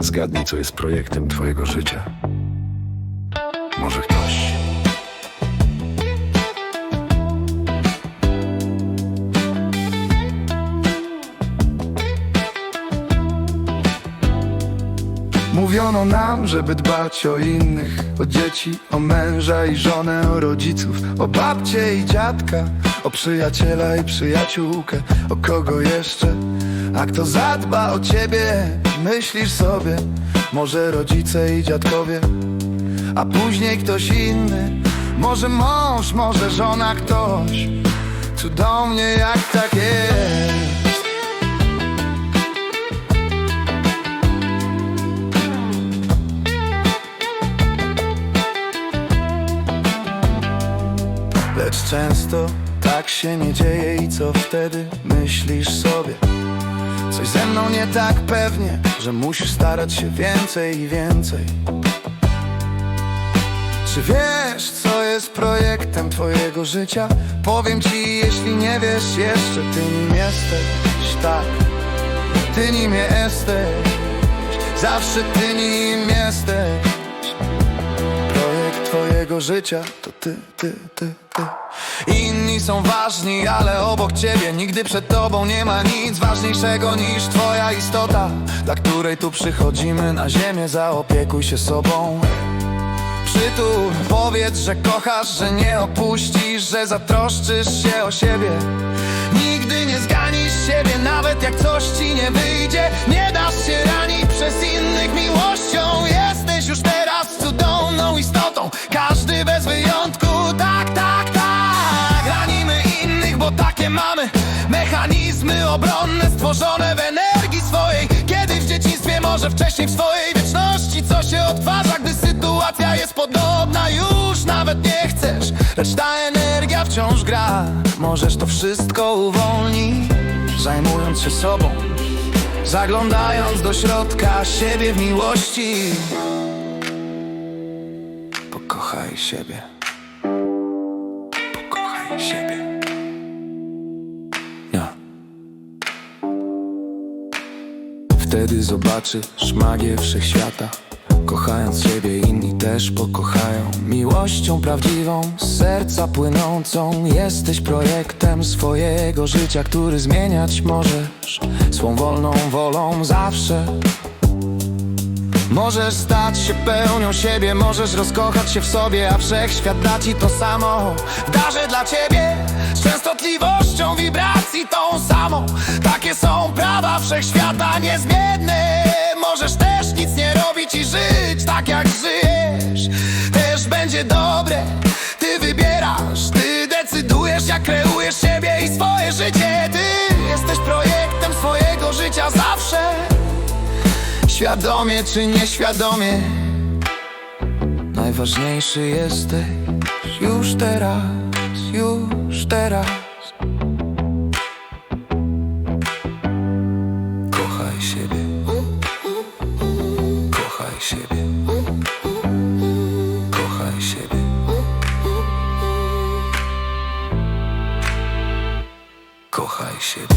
Zgadnij, co jest projektem twojego życia. Może ktoś. Mówiono nam, żeby dbać o innych O dzieci, o męża i żonę, o rodziców O babcię i dziadka O przyjaciela i przyjaciółkę O kogo jeszcze? A kto zadba o ciebie? Myślisz sobie Może rodzice i dziadkowie A później ktoś inny Może mąż, może żona, ktoś Cudownie jak tak jest Lecz często tak się nie dzieje i co wtedy myślisz sobie? Coś ze mną nie tak pewnie, że musisz starać się więcej i więcej. Czy wiesz, co jest projektem twojego życia? Powiem ci, jeśli nie wiesz jeszcze, ty nim jesteś, tak. Ty nim jesteś, zawsze ty nim jesteś Twojego życia to ty, ty, ty, ty. Inni są ważni, ale obok ciebie Nigdy przed tobą nie ma nic ważniejszego niż twoja istota Dla której tu przychodzimy na ziemię. Zaopiekuj się sobą. Przytul, powiedz, że kochasz, że nie opuścisz Że zatroszczysz się o siebie. Nigdy nie zganisz siebie, nawet jak coś ci nie wyjdzie. Nie dasz się ranić przez innych miłością. Jesteś już teraz cudowną istotą Bez wyjątku, tak, tak, tak Ranimy innych, bo takie mamy Mechanizmy obronne stworzone w energii swojej. Kiedyś w dzieciństwie, może wcześniej w swojej wieczności Co się odtwarza, gdy sytuacja jest podobna Już nawet nie chcesz, lecz ta energia wciąż gra. Możesz to wszystko uwolnić, zajmując się sobą Zaglądając do środka siebie w miłości Pokochaj siebie. Pokochaj siebie. Ja. Wtedy zobaczysz magię wszechświata. Kochając siebie inni też pokochają. Miłością prawdziwą, z serca płynącą. Jesteś projektem swojego życia, który zmieniać możesz. Swą wolną wolą zawsze Możesz stać się pełnią siebie, możesz rozkochać się w sobie, a wszechświat da ci to samo. Wdarzy dla ciebie z częstotliwością wibracji tą samą. Takie są prawa wszechświata niezmienne. Możesz też nic nie robić i żyć tak jak żyjesz. Też będzie dobre, ty wybierasz, ty decydujesz, jak kreujesz siebie i swoje życie. Ty jesteś projektem swojego życia. Świadomie czy nieświadomie Najważniejszy jesteś już teraz, już teraz. Kochaj siebie Kochaj siebie Kochaj siebie. Kochaj siebie